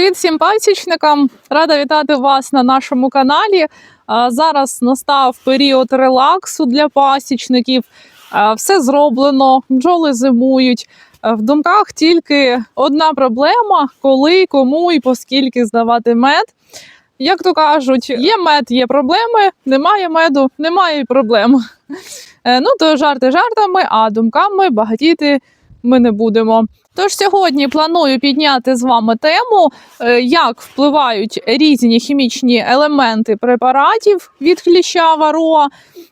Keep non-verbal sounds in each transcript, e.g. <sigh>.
Привіт всім пасічникам! Рада вітати вас на нашому каналі. Зараз настав період релаксу для пасічників. Все зроблено, бджоли зимують. В думках тільки одна проблема: коли, кому і поскільки здавати мед. Як то кажуть, є мед, є проблеми, немає меду, немає проблем. Е, Ну, то жарти жартами, а думками багатіти ми не будемо. Тож сьогодні планую підняти з вами тему, е, як впливають різні хімічні елементи препаратів від кліща вароа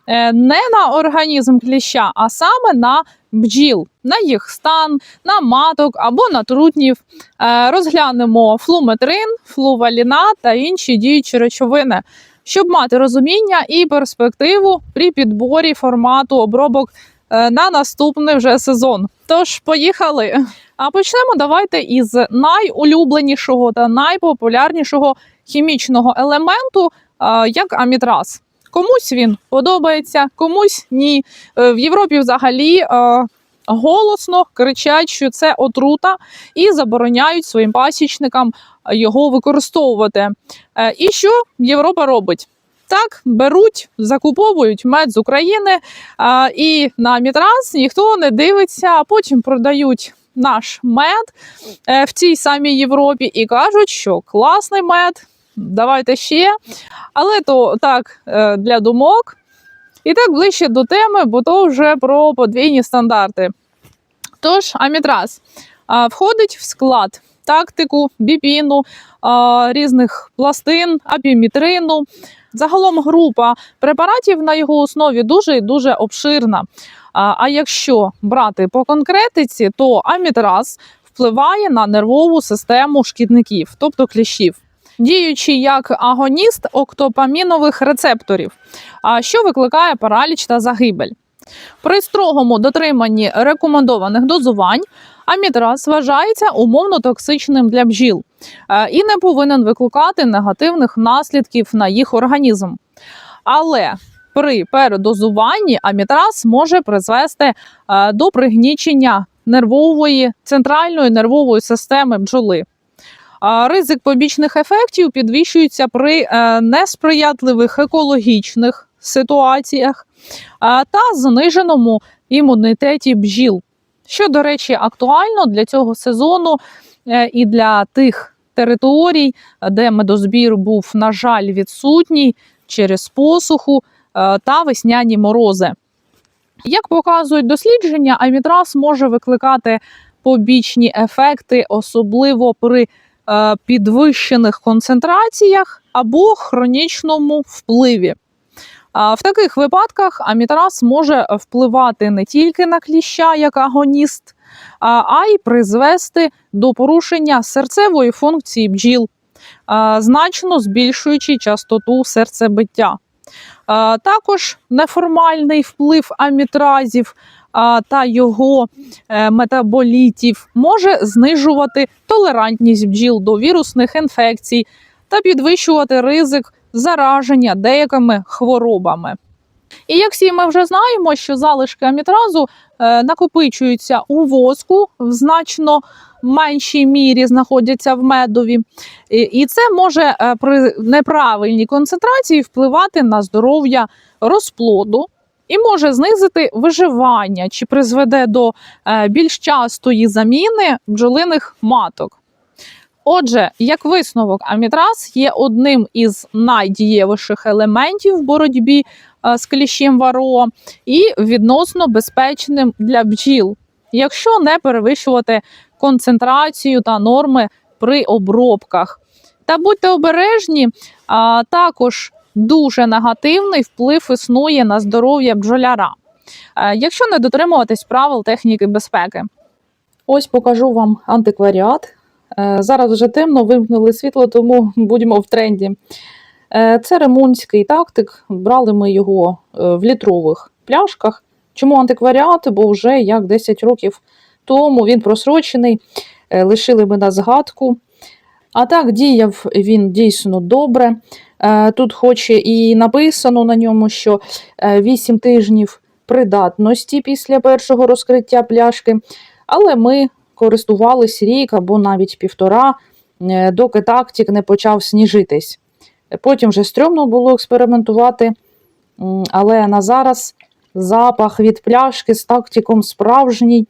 е, не на організм кліща, а саме на бджіл, на їх стан, на маток або на трутнів. Е, Розглянемо флуметрин, флуваліна та інші діючі речовини, щоб мати розуміння і перспективу при підборі формату обробок на наступний вже сезон. Тож поїхали. А почнемо давайте із найулюбленішого та найпопулярнішого хімічного елементу, як амітраз. Комусь він подобається, комусь ні. Е, В Європі взагалі е, голосно кричать, що це отрута, і забороняють своїм пасічникам е, його використовувати. Е, І що Європа робить? Так, беруть, закуповують мед з України, а, і на мітраз ніхто не дивиться, а потім продають наш мед е, в цій самій Європі і кажуть, що класний мед, давайте ще. Але то так е, для думок. І так ближче до теми, бо то вже про подвійні стандарти. Тож, амітраз а, входить в склад тактику, бібіну, різних пластин, апімітрину. Загалом група препаратів на його основі дуже і дуже обширна. А якщо брати по конкретиці, то амітраз впливає на нервову систему шкідників, тобто кліщів, діючи як агоніст октопамінових рецепторів, що викликає параліч та загибель. При строгому дотриманні рекомендованих дозувань амітраз вважається умовно токсичним для бджіл е, і не повинен викликати негативних наслідків на їх організм. Але при передозуванні амітраз може призвести е, до пригнічення нервової центральної нервової системи бджоли. Ризик побічних ефектів підвищується при е, несприятливих екологічних ситуаціях та зниженому імунітеті бджіл. Що, до речі, актуально для цього сезону е, і для тих територій, де медозбір був, на жаль, відсутній через посуху е, та весняні морози. Як показують дослідження, амітраз може викликати побічні ефекти, особливо при е, підвищених концентраціях або хронічному впливі. В таких випадках амітраз може впливати не тільки на кліща як агоніст, а а й призвести до порушення серцевої функції бджіл, значно збільшуючи частоту серцебиття. Також неформальний вплив амітразів та його е, метаболітів може знижувати толерантність бджіл до вірусних інфекцій та підвищувати ризик зараження деякими хворобами. І як всі ми вже знаємо, що залишки амітразу е, накопичуються у воску в значно меншій мірі знаходяться в медові, і, це може е, при неправильній концентрації впливати на здоров'я розплоду. І може знизити виживання чи призведе до е, більш частої заміни бджолиних маток. Отже, як висновок, амітраз є одним із найдієвіших елементів в боротьбі е, з кліщем варо і відносно безпечним для бджіл, якщо не перевищувати концентрацію та норми при обробках. Та будьте обережні, а також дуже негативний вплив існує на здоров'я бджоляра, е, якщо не дотримуватись правил техніки безпеки. Ось покажу вам антикваріат. Е, Зараз вже темно, вимкнули світло, тому <laughs> будемо в тренді. Е, Це ремунський тактик. Брали ми його е, в літрових пляшках. Чому антикваріат? Бо вже як 10 років тому він просрочений, лишили ми на згадку. А так, діяв він дійсно добре. Тут, хоч і написано на ньому, що 8 тижнів придатності після першого розкриття пляшки, але ми користувались рік або навіть півтора, е, доки тактик не почав сніжитись. Потім вже стрьомно було експериментувати, але на зараз запах від пляшки з тактиком справжній,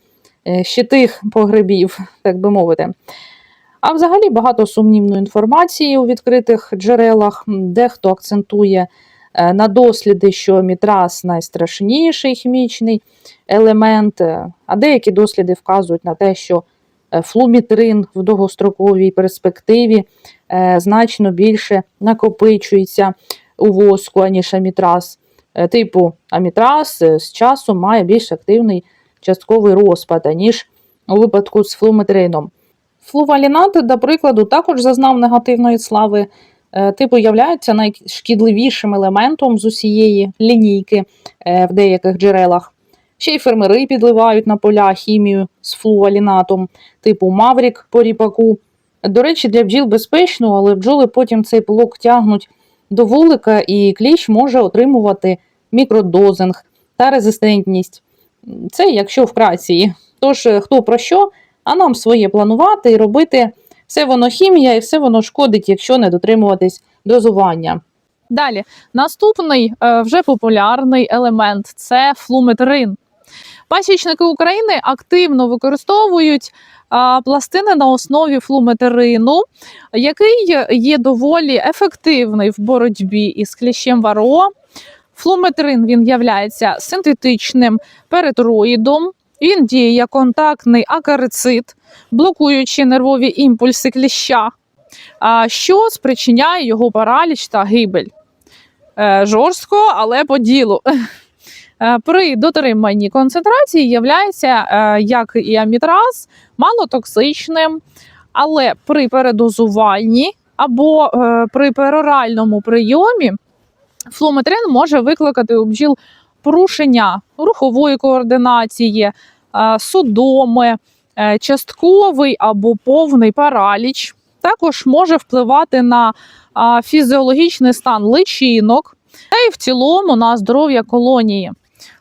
е, ще тих погребів, так би мовити. А взагалі багато сумнівної інформації у відкритих джерелах. Дехто акцентує на досліди, що мітрас найстрашніший хімічний елемент, е, а деякі досліди вказують на те, що е, флумітрин в довгостроковій перспективі е, значно більше накопичується у воску, аніж амітраз. Е, Типу, амітраз е, з часом має більш активний частковий розпад, аніж у випадку з флуметрином. Флувалінат, до прикладу, також зазнав негативної слави. Е, Типу, являється найшкідливішим елементом з усієї лінійки е, в деяких джерелах. Ще й фермери підливають на поля хімію з флуалінатом, типу Маврік по ріпаку. До речі, для бджіл безпечно, але бджоли потім цей пилок тягнуть до вулика, і кліщ може отримувати мікродозинг та резистентність. Це якщо вкратці. Тож, е, хто про що, а нам своє планувати і робити все воно хімія і все воно шкодить, якщо не дотримуватись дозування. Далі, наступний е, вже популярний елемент це флуметрин. Пасічники України активно використовують пластини на основі флуметерину, який є доволі ефективний в боротьбі із кліщем варо. Флуметрин він являється синтетичним перитроїдом. Він діє як контактний акарицид, блокуючи нервові імпульси кліща, що спричиняє його параліч та гибель. Е, Жорстко, але по ділу. <laughs> Е, При дотриманні концентрації являється, е, як і амітраз, малотоксичним, але при передозуванні або при пероральному прийомі флуметрин може викликати у бджіл порушення рухової координації, е, судоми, е, частковий або повний параліч. Також може впливати на фізіологічний стан личинок та й в цілому на здоров'я колонії.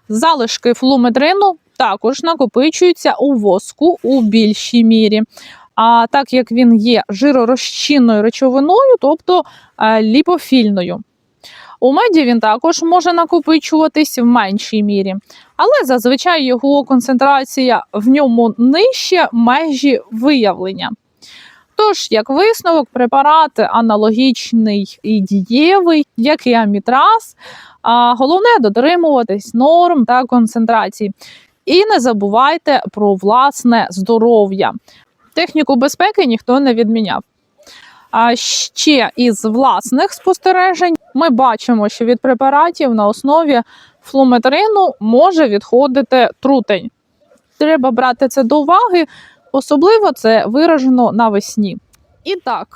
Залишки флуметрину також накопичуються у воску у більшій мірі. А так як він є жиророзчинною речовиною, тобто е, ліпофільною. У меді він також може накопичуватись в меншій мірі, але зазвичай його концентрація в ньому нижче межі виявлення. Тож, як висновок, препарат аналогічний і дієвий, як і амітраз. А головне дотримуватись норм та концентрацій. І не забувайте про власне здоров'я. Техніку безпеки ніхто не відміняв. А ще із власних спостережень ми бачимо, що від препаратів на основі флуметрину може відходити трутень. Треба брати це до уваги, Особливо це виражено навесні. І так,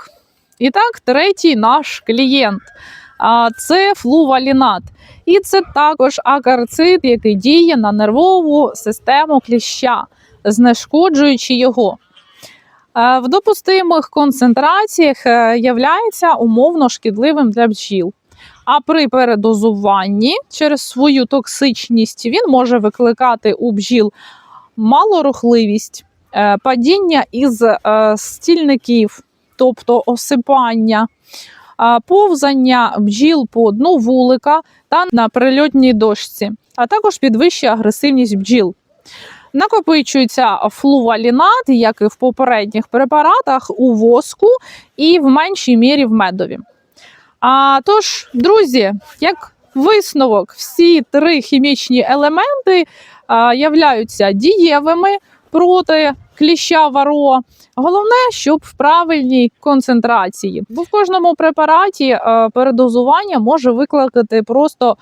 і так, третій наш клієнт це флувалінат. І це також акарцид, який діє на нервову систему кліща, знешкоджуючи його. Е, В допустимих концентраціях е, являється умовно шкідливим для бджіл. А при передозуванні через свою токсичність він може викликати у бджіл малорухливість, е, падіння із стільників, тобто осипання, повзання бджіл по дну вулика та на прильотній дошці, а також підвищує агресивність бджіл. Накопичується флувалінат, як і в попередніх препаратах, у воску і в меншій мірі в медові. А тож, друзі, як висновок, всі три хімічні елементи а, являються дієвими проти кліща варо. Головне, щоб в правильній концентрації. Бо в кожному препараті е, передозування може викликати просто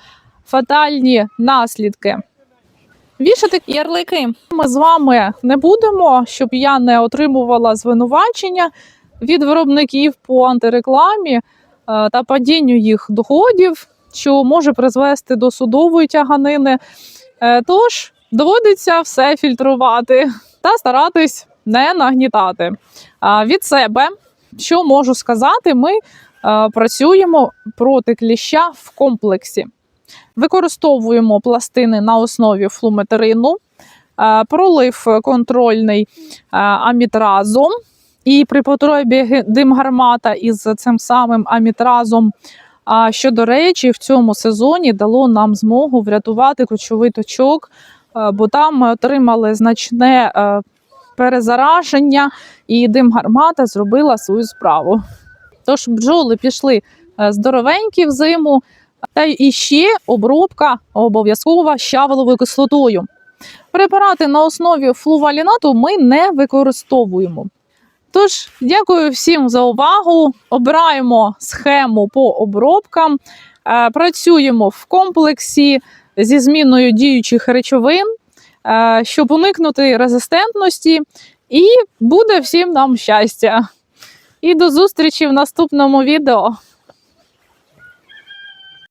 фатальні наслідки. Вішати ярлики ми з вами не будемо, щоб я не отримувала звинувачення від виробників по антирекламі е, та падінню їх доходів, що може призвести до судової тяганини. Е, Тож доводиться все фільтрувати та старатись не нагнітати. А Від себе, що можу сказати, ми е, працюємо проти кліща в комплексі. Використовуємо пластини на основі флуметерину, е, пролив контрольний е, амітразом і при потребі димгармата із цим самим амітразом. А що до речі, в цьому сезоні дало нам змогу врятувати кочовий точок, е, бо там ми отримали значне перезараження, і димгармата зробила свою справу. Тож бджоли пішли здоровенькі в зиму, та й ще обробка обов'язкова щавеловою кислотою. Препарати на основі флувалінату ми не використовуємо. Тож, дякую всім за увагу. Обираємо схему по обробкам, е, працюємо в комплексі зі зміною діючих речовин, е, щоб уникнути резистентності, і буде всім нам щастя. І до зустрічі в наступному відео.